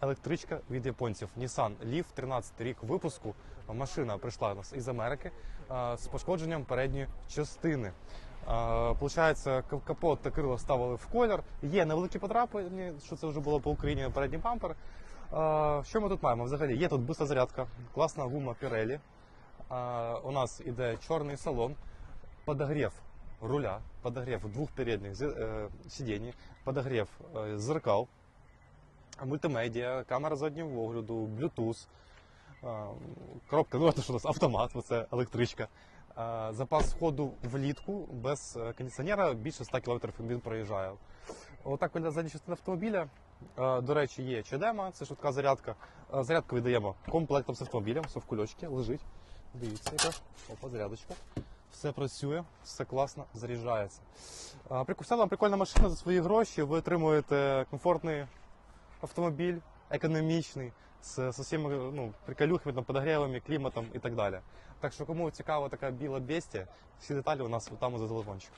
електричка від японців. Nissan Leaf, 13 рік випуску. Машина прийшла нас із Америки е, з пошкодженням передньої частини. Е, Получається, капот та крило ставили в колір. Є невеликі потрапини, що це вже було по Україні передній бампер. Е, Що ми тут маємо? Взагалі є тут бистра зарядка, класна гума Pirelli. Е, У нас іде чорний салон, подогрев руля, подогрев двух передних зи- э, сидений, подогрев э, зеркал, мультимедіа, камера заднього огляду, Bluetooth, коробка, ну це що у нас автомат, це електричка. Запас ходу влітку без е, кондиціонера більше 100 км він проїжджає. Отак виглядає задня частина автомобіля. До речі, є чадема, це швидка зарядка. Зарядку віддаємо комплектом з автомобілем, все в кульочки, лежить. Дивіться, яка опа, зарядочка. Все працює, все класно заряджається. А, прик- прикольна машина за свої гроші. Ви отримуєте комфортний автомобіль, економічний, з, з усіма ну, приколюхами, там, подогрівами, кліматом і так далі. Так що, кому цікава така біла бестія, всі деталі у нас там за телефончик.